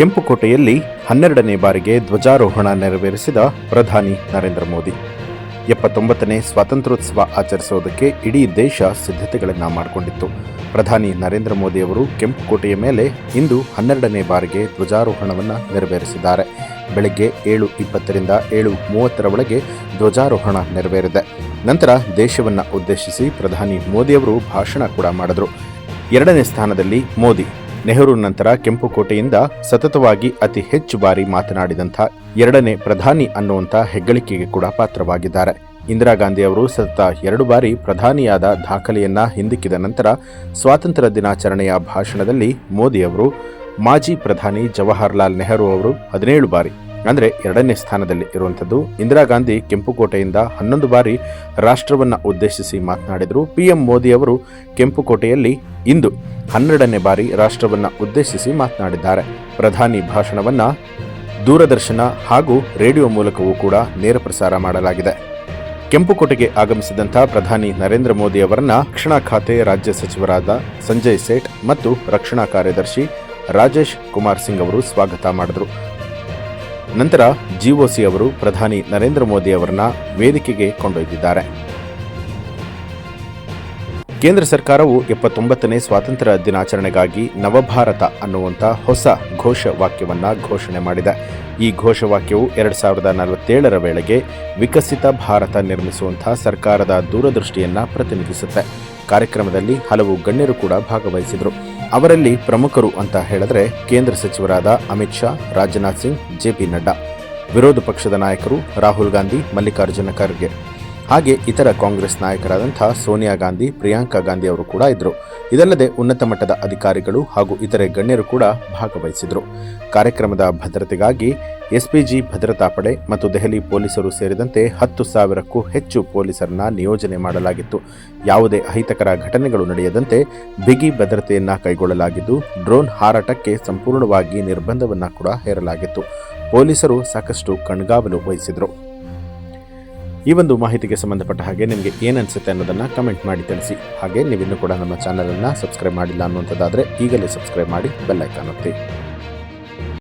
ಕೆಂಪುಕೋಟೆಯಲ್ಲಿ ಹನ್ನೆರಡನೇ ಬಾರಿಗೆ ಧ್ವಜಾರೋಹಣ ನೆರವೇರಿಸಿದ ಪ್ರಧಾನಿ ನರೇಂದ್ರ ಮೋದಿ. ಎಪ್ಪತ್ತೊಂಬತ್ತನೇ ಸ್ವಾತಂತ್ರ್ಯೋತ್ಸವ ಆಚರಿಸುವುದಕ್ಕೆ ಇಡೀ ದೇಶ ಸಿದ್ಧತೆಗಳನ್ನು ಮಾಡಿಕೊಂಡಿತ್ತು. ಪ್ರಧಾನಿ ನರೇಂದ್ರ ಮೋದಿ ಅವರು ಕೆಂಪುಕೋಟೆಯ ಮೇಲೆ ಇಂದು ಹನ್ನೆರಡನೇ ಬಾರಿಗೆ ಧ್ವಜಾರೋಹಣವನ್ನು ನೆರವೇರಿಸಿದ್ದಾರೆ. ಬೆಳಗ್ಗೆ ಏಳು ಇಪ್ಪತ್ತರಿಂದ ಏಳು ಮೂವತ್ತರ ಒಳಗೆ ಧ್ವಜಾರೋಹಣ ನೆರವೇರಿದೆ. ನಂತರ ದೇಶವನ್ನು ಉದ್ದೇಶಿಸಿ ಪ್ರಧಾನಿ ಮೋದಿಯವರು ಭಾಷಣ ಕೂಡ ಮಾಡಿದರು. ಎರಡನೇ ಸ್ಥಾನದಲ್ಲಿ ಮೋದಿ. ನೆಹರು ನಂತರ ಕೆಂಪುಕೋಟೆಯಿಂದ ಸತತವಾಗಿ ಅತಿ ಹೆಚ್ಚು ಬಾರಿ ಮಾತನಾಡಿದಂಥ ಎರಡನೇ ಪ್ರಧಾನಿ ಅನ್ನುವಂಥ ಹೆಗ್ಗಳಿಕೆಗೆ ಕೂಡ ಪಾತ್ರವಾಗಿದ್ದಾರೆ. ಇಂದಿರಾ ಗಾಂಧಿ ಅವರು ಸತತ ಎರಡು ಬಾರಿ ಪ್ರಧಾನಿಯಾದ ದಾಖಲೆಯನ್ನ ಹಿಂದಿಕ್ಕಿದ ನಂತರ ಸ್ವಾತಂತ್ರ್ಯ ದಿನಾಚರಣೆಯ ಭಾಷಣದಲ್ಲಿ ಮೋದಿ ಅವರು ಮಾಜಿ ಪ್ರಧಾನಿ ಜವಾಹರ್ಲಾಲ್ ನೆಹರು ಅವರು ಹದಿನೇಳು ಬಾರಿ ಅಂದರೆ ಎರಡನೇ ಸ್ಥಾನದಲ್ಲಿ ಇರುವಂಥದ್ದು. ಇಂದಿರಾ ಗಾಂಧಿ ಕೆಂಪುಕೋಟೆಯಿಂದ ಹನ್ನೊಂದು ಬಾರಿ ರಾಷ್ಟ್ರವನ್ನು ಉದ್ದೇಶಿಸಿ ಮಾತನಾಡಿದರು. ಪಿಎಂ ಮೋದಿ ಅವರು ಕೆಂಪುಕೋಟೆಯಲ್ಲಿ ಇಂದು ಹನ್ನೆರಡನೇ ಬಾರಿ ರಾಷ್ಟ್ರವನ್ನು ಉದ್ದೇಶಿಸಿ ಮಾತನಾಡಿದ್ದಾರೆ. ಪ್ರಧಾನಿ ಭಾಷಣವನ್ನು ದೂರದರ್ಶನ ಹಾಗೂ ರೇಡಿಯೋ ಮೂಲಕವೂ ಕೂಡ ನೇರ ಪ್ರಸಾರ ಮಾಡಲಾಗಿದೆ. ಕೆಂಪುಕೋಟೆಗೆ ಆಗಮಿಸಿದಂಥ ಪ್ರಧಾನಿ ನರೇಂದ್ರ ಮೋದಿ ಅವರನ್ನ ರಕ್ಷಣಾ ಖಾತೆ ರಾಜ್ಯ ಸಚಿವರಾದ ಸಂಜಯ್ ಸೇಠ್ ಮತ್ತು ರಕ್ಷಣಾ ಕಾರ್ಯದರ್ಶಿ ರಾಜೇಶ್ ಕುಮಾರ್ ಸಿಂಗ್ ಅವರು ಸ್ವಾಗತ ಮಾಡಿದರು. ನಂತರ ಜಿಒಸಿ ಅವರು ಪ್ರಧಾನಿ ನರೇಂದ್ರ ಮೋದಿ ಅವರನ್ನ ವೇದಿಕೆಗೆ ಕೊಂಡೊಯ್ದಿದ್ದಾರೆ. ಕೇಂದ್ರ ಸರ್ಕಾರವು ಎಪ್ಪತ್ತೊಂಬತ್ತನೇ ಸ್ವಾತಂತ್ರ್ಯ ದಿನಾಚರಣೆಗಾಗಿ ನವಭಾರತ ಅನ್ನುವಂಥ ಹೊಸ ಘೋಷವಾಕ್ಯವನ್ನು ಘೋಷಣೆ ಮಾಡಿದೆ. ಈ ಘೋಷವಾಕ್ಯವು ಎರಡು ಸಾವಿರದ ನಲವತ್ತೇಳರ ವೇಳೆಗೆ ವಿಕಸಿತ ಭಾರತ ನಿರ್ಮಿಸುವಂಥ ಸರ್ಕಾರದ ದೂರದೃಷ್ಟಿಯನ್ನ ಪ್ರತಿನಿಧಿಸುತ್ತೆ. ಕಾರ್ಯಕ್ರಮದಲ್ಲಿ ಹಲವು ಗಣ್ಯರು ಕೂಡ ಭಾಗವಹಿಸಿದರು. ಅವರಲ್ಲಿ ಪ್ರಮುಖರು ಅಂತ ಹೇಳಿದ್ರೆ ಕೇಂದ್ರ ಸಚಿವರಾದ ಅಮಿತ್ ಶಾ, ರಾಜನಾಥ್ ಸಿಂಗ್ ಜೆಪಿ ನಡ್ಡಾ. ವಿರೋಧ ಪಕ್ಷದ ನಾಯಕರು ರಾಹುಲ್ ಗಾಂಧಿ, ಮಲ್ಲಿಕಾರ್ಜುನ ಖರ್ಗೆ. ಹಾಗೆ ಇತರ ಕಾಂಗ್ರೆಸ್ ನಾಯಕರಾದಂಥ ಸೋನಿಯಾ ಗಾಂಧಿ, ಪ್ರಿಯಾಂಕಾ ಗಾಂಧಿ ಅವರು ಕೂಡ ಇದ್ದರು ಇದಲ್ಲದೆ ಉನ್ನತ ಮಟ್ಟದ ಅಧಿಕಾರಿಗಳು ಹಾಗೂ ಇತರೆ ಗಣ್ಯರು ಕೂಡ ಭಾಗವಹಿಸಿದರು. ಕಾರ್ಯಕ್ರಮದ ಭದ್ರತೆಗಾಗಿ ಎಸ್ಪಿಜಿ ಭದ್ರತಾ ಪಡೆ ಮತ್ತು ದೆಹಲಿ ಪೊಲೀಸರು ಸೇರಿದಂತೆ ಹತ್ತು ಸಾವಿರಕ್ಕೂ ಹೆಚ್ಚು ಪೊಲೀಸರನ್ನ ನಿಯೋಜನೆ ಮಾಡಲಾಗಿತ್ತು. ಯಾವುದೇ ಅಹಿತಕರ ಘಟನೆಗಳು ನಡೆಯದಂತೆ ಬಿಗಿ ಭದ್ರತೆಯನ್ನ ಕೈಗೊಳ್ಳಲಾಗಿದ್ದು, ಡ್ರೋನ್ ಹಾರಾಟಕ್ಕೆ ಸಂಪೂರ್ಣವಾಗಿ ನಿರ್ಬಂಧವನ್ನ ಕೂಡ ಹೇರಲಾಗಿತ್ತು. ಪೊಲೀಸರು ಸಾಕಷ್ಟು ಕಣ್ಗಾವಲು ವಹಿಸಿದರು. ಈ ಒಂದು ಮಾಹಿತಿಗೆ ಸಂಬಂಧಪಟ್ಟ ಹಾಗೆ ನಿಮಗೆ ಏನನ್ಸುತ್ತೆ ಅನ್ನೋದನ್ನು ಕಮೆಂಟ್ ಮಾಡಿ ತಿಳಿಸಿ. ಹಾಗೆ ನೀವಿನ್ನೂ ಕೂಡ ನಮ್ಮ ಚಾನಲನ್ನು ಸಬ್ಸ್ಕ್ರೈಬ್ ಮಾಡಿಲ್ಲ ಅನ್ನುವಂಥದ್ದಾದರೆ ಈಗಲೇ ಸಬ್ಸ್ಕ್ರೈಬ್ ಮಾಡಿ ಬೆಲ್ಲೈಕಾನ್ ಒತ್ತಿ.